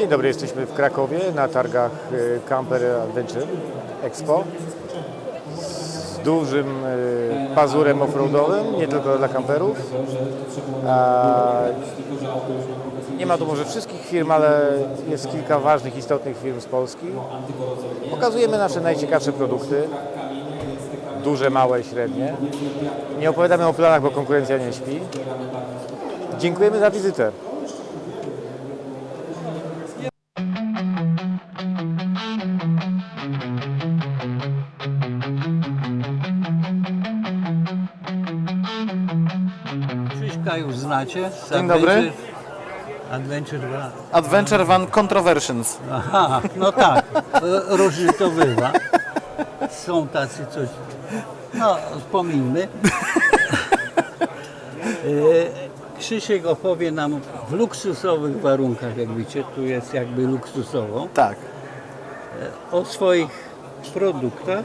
Dzień dobry, jesteśmy w Krakowie na targach y, Camper Adventure Expo z dużym y, pazurem offroadowym, nie tylko dla kamperów. Nie ma tu może wszystkich firm, ale jest kilka ważnych, istotnych firm z Polski. Pokazujemy nasze najciekawsze produkty, duże, małe, średnie. Nie opowiadamy o planach, bo konkurencja nie śpi. Dziękujemy za wizytę. Znacie. z Dzień dobry. Adventure- Adventure Van. Adventure Van Controversions. Aha, no tak, e, różnie to bywa. Są tacy coś, no pomińmy. E, Krzysiek opowie nam w luksusowych warunkach, jak widzicie, tu jest jakby luksusowo, Tak. o swoich produktach.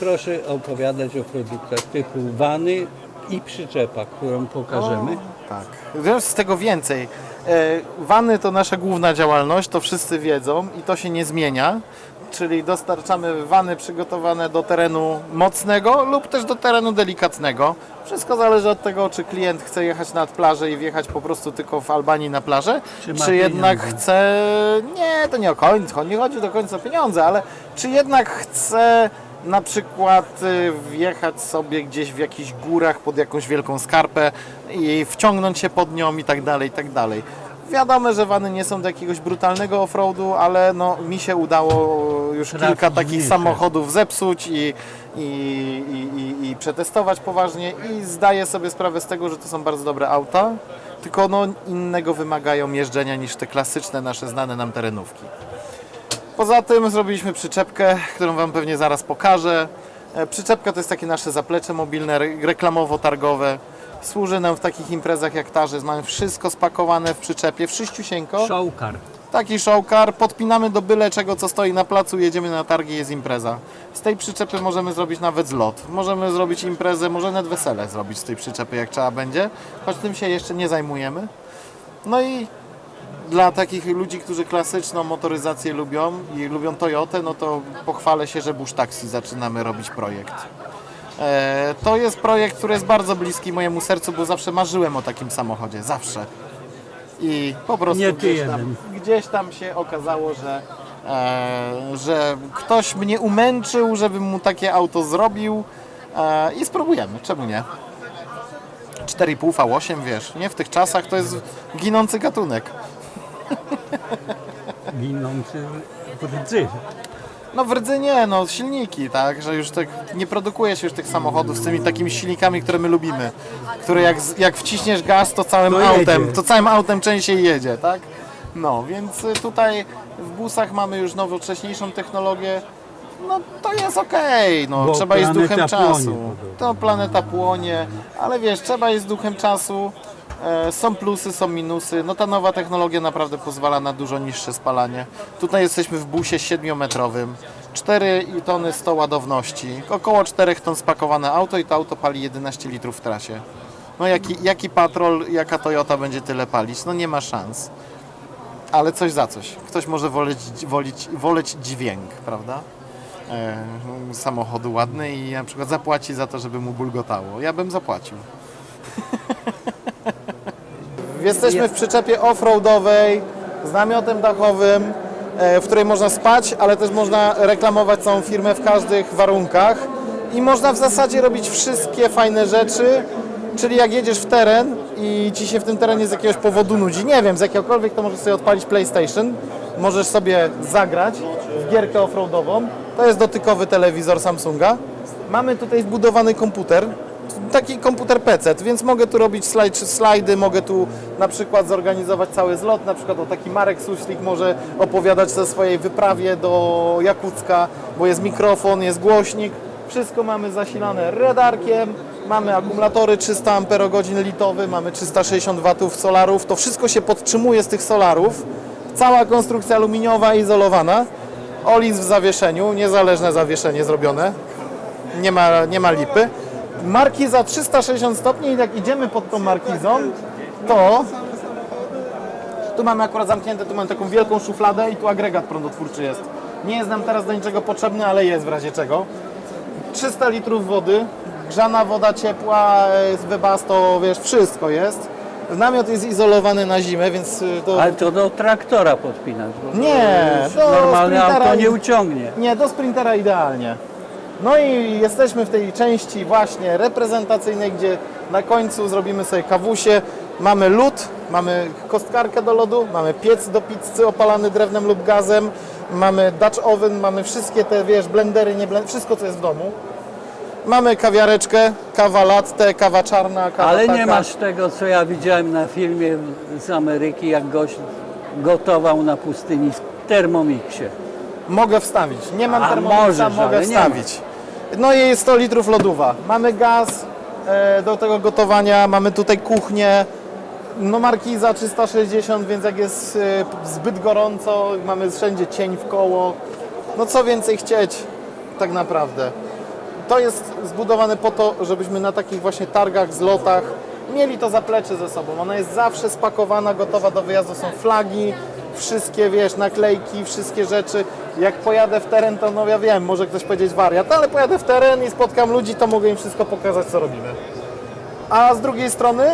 Proszę opowiadać o produktach typu wany i przyczepa, którą pokażemy. Tak. Wiem z tego więcej. E, Wany to nasza główna działalność, to wszyscy wiedzą i to się nie zmienia. Czyli dostarczamy wany przygotowane do terenu mocnego lub też do terenu delikatnego. Wszystko zależy od tego, czy klient chce jechać nad plażę i wjechać po prostu tylko w Albanii na plażę, Czy czy, ma jednak pieniądze? chce. Nie, to nie o końcu, nie chodzi do końca o pieniądze, ale czy jednak chce na przykład y, wjechać sobie gdzieś w jakichś górach pod jakąś wielką skarpę i wciągnąć się pod nią i tak dalej, i tak dalej. Wiadomo, że wany nie są do jakiegoś brutalnego offroadu, ale no, mi się udało już Trafić kilka takich samochodów zepsuć i, i, i, i, i przetestować poważnie i zdaję sobie sprawę z tego, że to są bardzo dobre auta, tylko no, innego wymagają jeżdżenia niż te klasyczne nasze znane nam terenówki. Poza tym zrobiliśmy przyczepkę, którą Wam pewnie zaraz pokażę. E, Przyczepka to jest takie nasze zaplecze mobilne, re- reklamowo-targowe. Służy nam w takich imprezach jak ta, że mamy wszystko spakowane w przyczepie, wszyściusieńko. Showcar. Taki showcar, podpinamy do byle czego, co stoi na placu, jedziemy na targi, jest impreza. Z tej przyczepy możemy zrobić nawet zlot. Możemy zrobić imprezę, może nawet wesele zrobić z tej przyczepy, jak trzeba będzie. Choć tym się jeszcze nie zajmujemy. No i dla takich ludzi, którzy klasyczną motoryzację lubią i lubią Toyotę, no to pochwalę się, że Bush Taxi zaczynamy robić projekt. E, to jest projekt, który jest bardzo bliski mojemu sercu, bo zawsze marzyłem o takim samochodzie, zawsze. I po prostu Nie ty gdzieś, tam, jeden. gdzieś tam się okazało, że, e, że ktoś mnie umęczył, żebym mu takie auto zrobił e, i spróbujemy, czemu nie? 4,5 V8, wiesz, nie? W tych czasach to jest ginący gatunek. Ginący w rdzy. No w rdzy nie, no silniki, tak, że już tak nie produkuje się już tych samochodów z tymi takimi silnikami, które my lubimy, które jak, z- jak wciśniesz gaz, to całym To autem, jedzie. to całym autem częściej jedzie, tak? No, więc y, tutaj w busach mamy już nowocześniejszą technologię, no to jest okej, no Bo trzeba iść z duchem planeta płonie czasu. To planeta płonie, ale wiesz, trzeba iść z duchem czasu. E, Są plusy, są minusy. No ta nowa technologia naprawdę pozwala na dużo niższe spalanie. Tutaj jesteśmy w busie 7-metrowym. 4 tony 100 ładowności. Około 4 ton spakowane auto i to auto pali 11 litrów w trasie. No jaki, jaki patrol, jaka Toyota będzie tyle palić? No nie ma szans. Ale coś za coś. Ktoś może woleć, wolić, woleć dźwięk, prawda? E, samochodu ładny i na przykład zapłaci za to, żeby mu bulgotało. Ja bym zapłacił. Jesteśmy w przyczepie offroadowej z namiotem dachowym, e, w której można spać, ale też można reklamować całą firmę w każdych warunkach. I można w zasadzie robić wszystkie fajne rzeczy, czyli jak jedziesz w teren i ci się w tym terenie z jakiegoś powodu nudzi, nie wiem, z jakiegokolwiek, to możesz sobie odpalić PlayStation, możesz sobie zagrać w gierkę offroadową, to jest dotykowy telewizor Samsunga. Mamy tutaj wbudowany komputer, taki komputer PC, więc mogę tu robić slajd, slajdy, mogę tu na przykład zorganizować cały zlot, na przykład o taki Marek Suślik może opowiadać o swojej wyprawie do Jakucka, bo jest mikrofon, jest głośnik, wszystko mamy zasilane radarkiem, mamy akumulatory 300 Ah litowy, mamy 360 W solarów, to wszystko się podtrzymuje z tych solarów, cała konstrukcja aluminiowa izolowana, OLIS w zawieszeniu, niezależne zawieszenie zrobione, nie ma, nie ma lipy. Markiza 360 stopni i jak idziemy pod tą markizą, to Tu mamy akurat zamknięte, tu mamy taką wielką szufladę i tu agregat prądotwórczy jest. Nie jest nam teraz do niczego potrzebny, ale jest w razie czego. 300 litrów wody, grzana woda ciepła, z Webasto, wiesz, wszystko jest. Namiot jest izolowany na zimę, więc y, to... Ale to do traktora podpinać. bo Nie, do Normalne auto nie uciągnie. Nie, do sprintera idealnie. No i jesteśmy w tej części właśnie reprezentacyjnej, gdzie na końcu zrobimy sobie kawusie. Mamy lód, mamy kostkarkę do lodu, mamy piec do pizzy opalany drewnem lub gazem, mamy Dutch oven, mamy wszystkie te, wiesz, blendery, nie blend, wszystko co jest w domu. Mamy kawiareczkę, kawa latte, kawa czarna, kawa Ale taka. nie masz tego, co ja widziałem na filmie z Ameryki, jak gość gotował na pustyni w Thermomixie. Mogę wstawić. Nie mam A, termometra, możesz, mogę ale nie wstawić. No i 100 litrów lodówa. Mamy gaz e, do tego gotowania, mamy tutaj kuchnię. No markiza 360, więc jak jest e, zbyt gorąco, mamy wszędzie cień w koło. No co więcej chcieć tak naprawdę. To jest zbudowane po to, żebyśmy na takich właśnie targach, zlotach mieli to zaplecze ze sobą. Ona jest zawsze spakowana, gotowa do wyjazdu. Są flagi, wszystkie, wiesz, naklejki, wszystkie rzeczy. Jak pojadę w teren, to no ja wiem, może ktoś powiedzieć wariat, ale pojadę w teren i spotkam ludzi, to mogę im wszystko pokazać, co robimy. A z drugiej strony,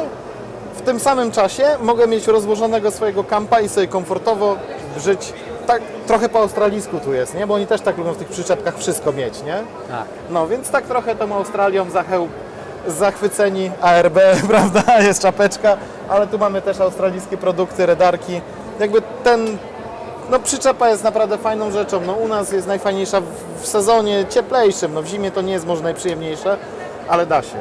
w tym samym czasie mogę mieć rozłożonego swojego kampa i sobie komfortowo żyć. Tak trochę po australijsku tu jest, nie? Bo oni też tak lubią w tych przyczepkach wszystko mieć, nie? Tak. No więc tak trochę tą Australią zacheł, zachwyceni ARB, prawda, jest czapeczka, ale tu mamy też australijskie produkty, redarki. Jakby ten, no przyczepa jest naprawdę fajną rzeczą, no u nas jest najfajniejsza w, w sezonie cieplejszym, no w zimie to nie jest może najprzyjemniejsze, ale da się.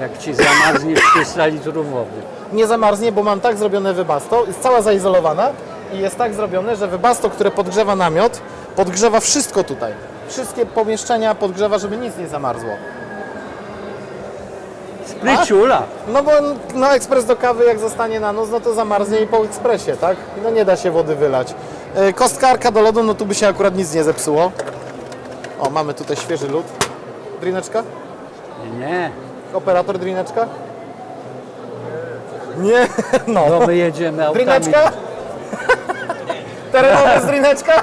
Jak ci zamarznie 300 litrów wody. Nie zamarznie, bo mam tak zrobione wybasto, jest cała zaizolowana i jest tak zrobione, że wybasto, które podgrzewa namiot, podgrzewa wszystko tutaj. Wszystkie pomieszczenia podgrzewa, żeby nic nie zamarzło. Spryciula. No bo no ekspres do kawy jak zostanie na noc, no to zamarznie i po ekspresie, tak? No nie da się wody wylać. E, Kostkarka do lodu, no tu by się akurat nic nie zepsuło. O, mamy tutaj świeży lód. Drineczka? Nie, Operator drineczka? Nie, no. bo my jedziemy autami. Drineczka? Terenowe z drineczka?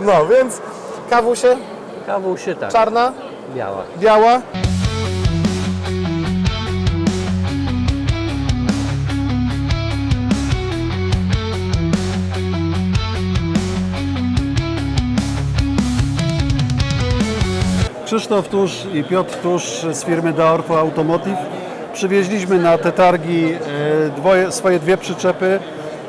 No, więc kawusie, Kawusie tak, czarna, biała. biała. Krzysztof Tusz i Piotr Tusz z firmy Daorpo Automotive. Przywieźliśmy na te targi e, dwoje, swoje dwie przyczepy.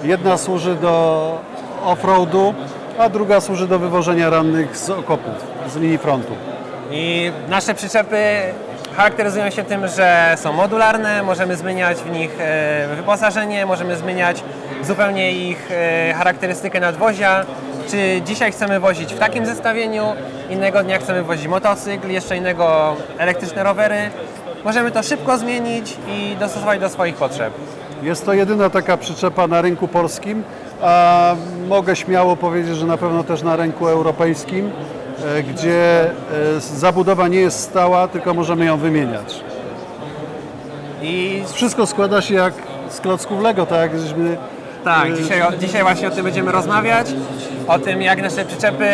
Jedna służy do off-roadu, a druga służy do wywożenia rannych z okopów, z linii frontu. I nasze przyczepy charakteryzują się tym, że są modularne, możemy zmieniać w nich e, wyposażenie, możemy zmieniać zupełnie ich e, charakterystykę nadwozia. Czy dzisiaj chcemy wozić w takim zestawieniu, innego dnia chcemy wozić motocykl, jeszcze innego elektryczne rowery. Możemy to szybko zmienić i dostosować do swoich potrzeb. Jest to jedyna taka przyczepa na rynku polskim, a mogę śmiało powiedzieć, że na pewno też na rynku europejskim, e, gdzie e, zabudowa nie jest stała, tylko możemy ją wymieniać. I Wszystko składa się jak z klocków Lego, tak jak żeśmy Tak, dzisiaj, dzisiaj właśnie o tym będziemy rozmawiać, o tym jak nasze przyczepy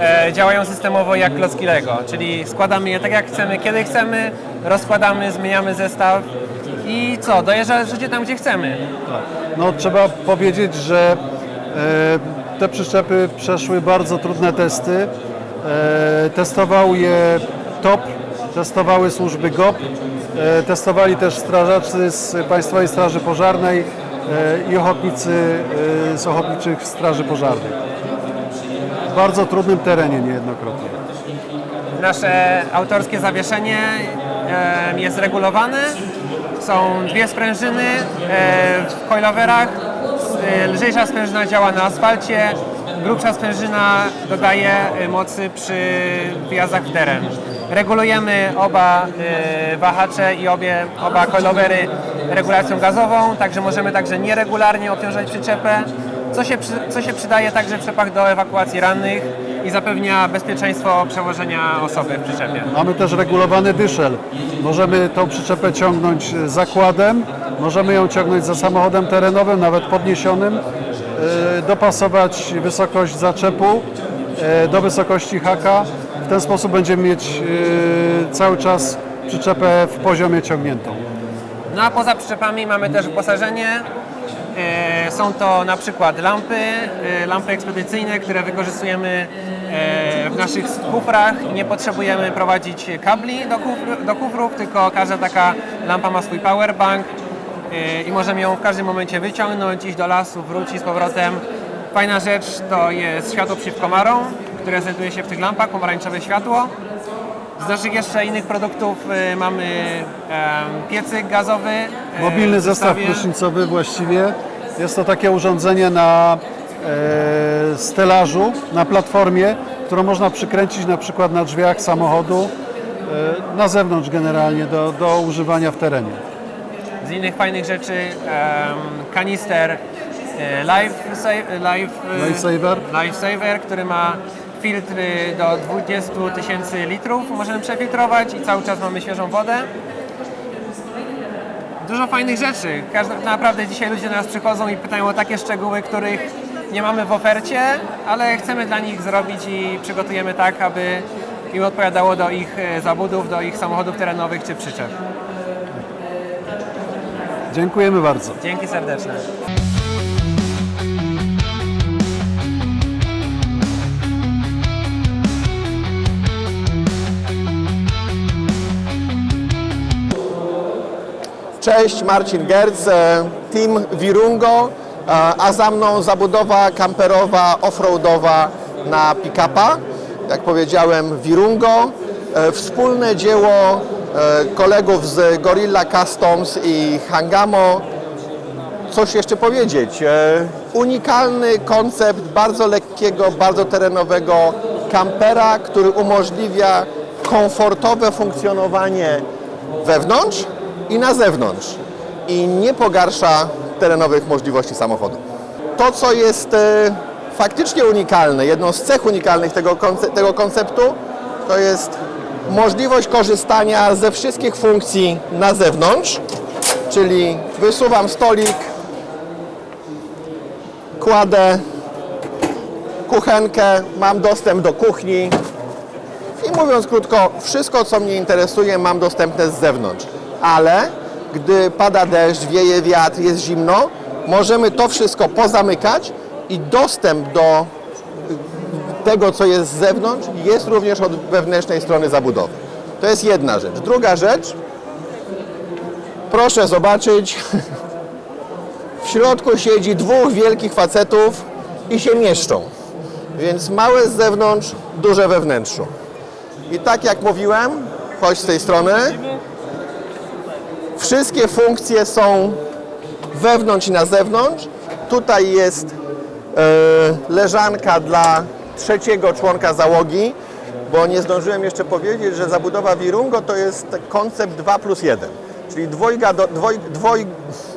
e, działają systemowo jak klocki Lego, czyli składamy je tak jak chcemy, kiedy chcemy, rozkładamy, zmieniamy zestaw i co, dojeżdża życie tam gdzie chcemy. No trzeba powiedzieć, że e, te przyczepy przeszły bardzo trudne testy. E, testował je TOP, testowały służby GOP, e, testowali też strażacy z Państwowej Straży Pożarnej i ochotnicy e, z Ochotniczych Straży Pożarnych. W bardzo trudnym terenie niejednokrotnie. Nasze autorskie zawieszenie e, jest regulowane, są dwie sprężyny e, w coiloverach, e, lżejsza sprężyna działa na asfalcie, grubsza sprężyna dodaje e, mocy przy wyjazdach w teren. Regulujemy oba e, wahacze i obie, oba coilovery regulacją gazową, także możemy także nieregularnie obciążać przyczepę, co się, co się przydaje także w przepach do ewakuacji rannych i zapewnia bezpieczeństwo przewożenia osoby w przyczepie. Mamy też regulowany dyszel. Możemy tą przyczepę ciągnąć zakładem Możemy ją ciągnąć za samochodem terenowym, nawet podniesionym, e, dopasować wysokość zaczepu e, do wysokości haka. W ten sposób będziemy mieć e, cały czas przyczepę w poziomie ciągniętą. No a poza przyczepami mamy też wyposażenie. E, Są to na przykład lampy, e, lampy ekspedycyjne, które wykorzystujemy w naszych kufrach. Nie potrzebujemy prowadzić kabli do, kufr, do kufrów, tylko każda taka lampa ma swój powerbank i możemy ją w każdym momencie wyciągnąć, iść do lasu, wrócić z powrotem. Fajna rzecz to jest światło przeciwkomarom, które znajduje się w tych lampach, pomarańczowe światło. Z naszych jeszcze innych produktów e, mamy piecyk gazowy. e, Mobilny w zestaw zestawie. prysznicowy właściwie. Jest to takie urządzenie na e, stelażu, na platformie, którą można przykręcić na przykład na drzwiach samochodu, e, na zewnątrz generalnie do, do używania w terenie. Z innych fajnych rzeczy em, kanister e, Life, Sa- Life, e, Lifesaver. Lifesaver, który ma filtry do 20 tysięcy litrów. Możemy przefiltrować i cały czas mamy świeżą wodę. Dużo fajnych rzeczy. Każdy, naprawdę dzisiaj ludzie do nas przychodzą i pytają o takie szczegóły, których nie mamy w ofercie, ale chcemy dla nich zrobić i przygotujemy tak, aby im odpowiadało do ich e, zabudów, do ich samochodów terenowych czy przyczep. Dziękujemy bardzo. Dzięki serdeczne. Cześć, Marcin Gerc, e, team Wirungo, e, a za mną zabudowa kamperowa, offroadowa na pick-upa. Jak powiedziałem, Wirungo. E, Wspólne dzieło kolegów z Gorilla Customs i Hangamo. Coś jeszcze powiedzieć? Unikalny koncept bardzo lekkiego, bardzo terenowego kampera, który umożliwia komfortowe funkcjonowanie wewnątrz i na zewnątrz i nie pogarsza terenowych możliwości samochodu. To, co jest e, faktycznie unikalne, jedną z cech unikalnych tego, tego konceptu, to jest możliwość korzystania ze wszystkich funkcji na zewnątrz, czyli wysuwam stolik, kładę kuchenkę, mam dostęp do kuchni, i mówiąc krótko, wszystko co mnie interesuje mam dostępne z zewnątrz. Ale gdy pada deszcz, wieje wiatr, jest zimno, możemy to wszystko pozamykać i dostęp do tego, co jest z zewnątrz, jest również od wewnętrznej strony zabudowy. To jest jedna rzecz. Druga rzecz, proszę zobaczyć, w środku siedzi dwóch wielkich facetów i się mieszczą. Więc małe z zewnątrz, duże we wnętrzu. I tak jak mówiłem, chodź z tej strony, wszystkie funkcje są wewnątrz i na zewnątrz. Tutaj jest e, leżanka dla trzeciego członka załogi, bo nie zdążyłem jeszcze powiedzieć, że zabudowa Wirungo to jest koncept 2 plus 1, czyli dwojga do, dwoj, dwoj,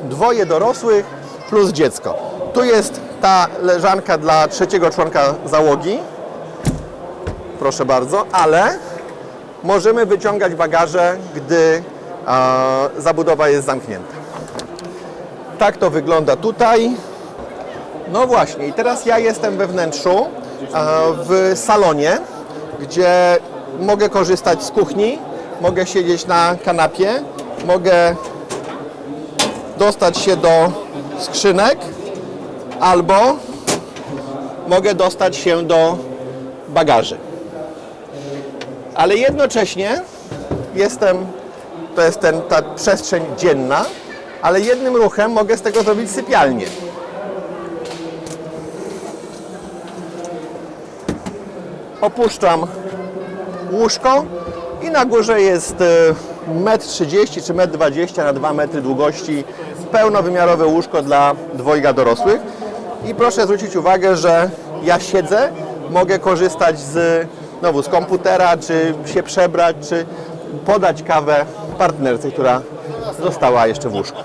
dwoje dorosłych plus dziecko. Tu jest ta leżanka dla trzeciego członka załogi, proszę bardzo, ale możemy wyciągać bagaże, gdy e, zabudowa jest zamknięta. Tak to wygląda tutaj. No właśnie, i teraz ja jestem we wnętrzu, w salonie, gdzie mogę korzystać z kuchni, mogę siedzieć na kanapie, mogę dostać się do skrzynek albo mogę dostać się do bagaży. Ale jednocześnie jestem, to jest ten, ta przestrzeń dzienna, ale jednym ruchem mogę z tego zrobić sypialnię. Opuszczam łóżko i na górze jest e, 1,30 m czy 1,20 m na 2 metry długości pełnowymiarowe łóżko dla dwojga dorosłych. I proszę zwrócić uwagę, że ja siedzę, mogę korzystać z, znowu, z komputera, czy się przebrać, czy podać kawę partnerce, która została jeszcze w łóżku.